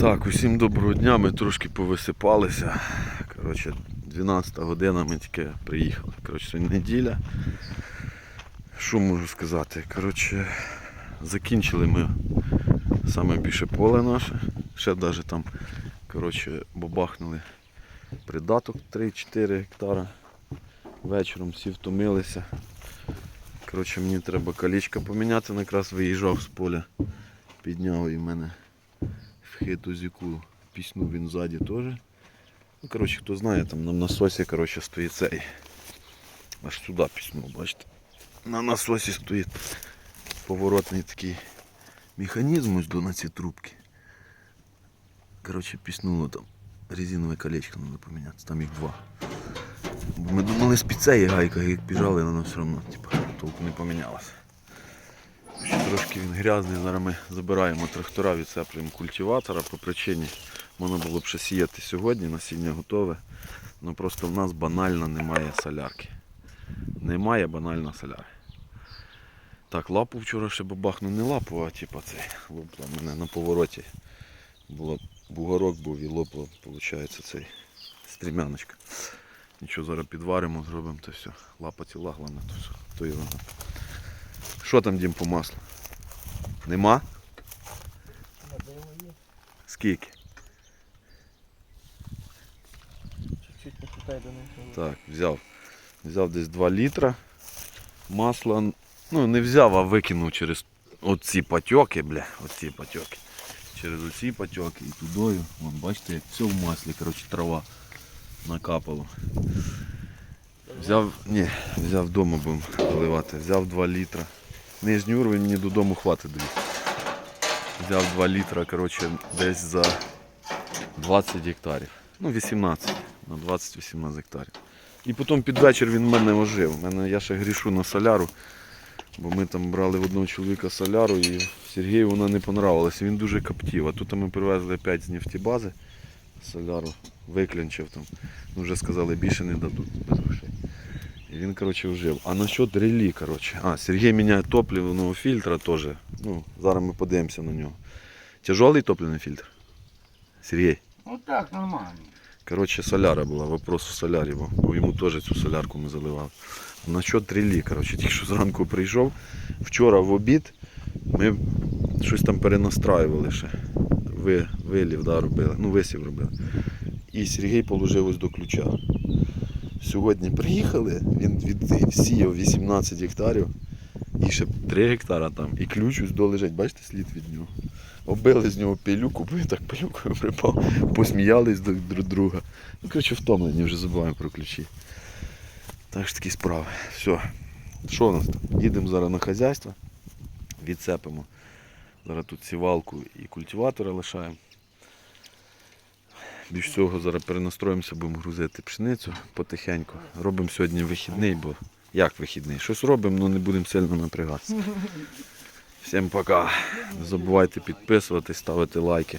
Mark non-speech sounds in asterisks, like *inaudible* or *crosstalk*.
Так, усім доброго дня, ми трошки повисипалися. Коротше, 12 година ми тільки приїхали. Коротше, неділя. Що можу сказати? Коротше, закінчили ми саме більше поле наше. Ще навіть там коротше, бабахнули придаток 3-4 гектара. Вечором всі втомилися. Коротше, мені треба колічка поміняти, якраз виїжджав з поля, підняв і в мене хитузіку пісню він ззаді теж. Ну, коротше, хто знає, там на насосі коротше, стоїть цей. Аж сюди пісню, бачите. На насосі стоїть поворотний такий механізм ось до на ці трубки. Коротше, піснуло там. Резинове колечко треба поміняти, там їх два. Бо ми думали з піцеї гайка, як біжали, але воно все одно типу, толку не помінялося. Ще трошки він грязний, зараз ми забираємо трактора, відцеплюємо культиватора по причині. Можна було б ще сіяти сьогодні, насіння готове. Ну просто в нас банально немає солярки. Немає банально соляри. Так, лапу вчора ще бабахнув не лапу, а типа цей лопла мене на повороті. Було бугорок був і лопла, виходить, цей стрімяночка. Нічого, зараз підваримо, зробимо то все. Лапа ціла, головне, то все. То і воно. Що там дім по маслу? Нема? Скільки? Чуть-чуть не хватає до них. Так, взяв. Взяв десь 2 літра. Масла. Ну, не взяв, а викинув через оці патьоки, бля, оці патьоки. Через оці патьоки і тудою. Вон, бачите, як все в маслі, коротше, трава накапало. Взяв, ні, взяв вдома будемо заливати. Взяв 2 літра. Нижній уровень мені додому хватить дві. Взяв 2 літра, коротше, десь за 20 гектарів. Ну, 18. На 20-18 гектарів. І потім під вечір він мене ожив. Мене, я ще грішу на соляру, бо ми там брали в одного чоловіка соляру і Сергію вона не понравилася. Він дуже коптів. А тут ми привезли 5 з нефтебази соляру, виклянчив там. Ну, вже сказали, більше не дадуть без грошей. І він, коротше, вжив. А насчет релі, коротше. А, Сергій міняє топливного фільтра теж. Ну, зараз ми подивимося на нього. Тяжелий топливний фільтр? Сергій. Ну так, нормально. Коротше, соляра була, вопрос у солярі бо йому теж цю солярку ми заливали. Насчет релі, коротше, тільки що зранку прийшов. Вчора в обід ми щось там перенастраювали ще. Ви, вилів, да, робили, ну висів робили. І Сергій положив ось до ключа. Сьогодні приїхали, він від, сіяв 18 гектарів і ще 3 гектара там. І ключ ось долежить, бачите, слід від нього. Оббили з нього пилюку, бо він так пилюкою припав, посміялись друг друг друга. Ну, коротше, втомлені, вже забуваємо про ключі. Так що такі справи. Все. Що у нас там? Їдемо зараз на хазяйство, відцепимо. Зараз тут сівалку і культиватора лишаємо. Більш всього зараз перенастроїмося, будемо грузити пшеницю потихеньку. Робимо сьогодні вихідний, бо як вихідний? Щось робимо, але не будемо сильно напрягатися. *laughs* Всім пока. Не забувайте підписуватись, ставити лайки.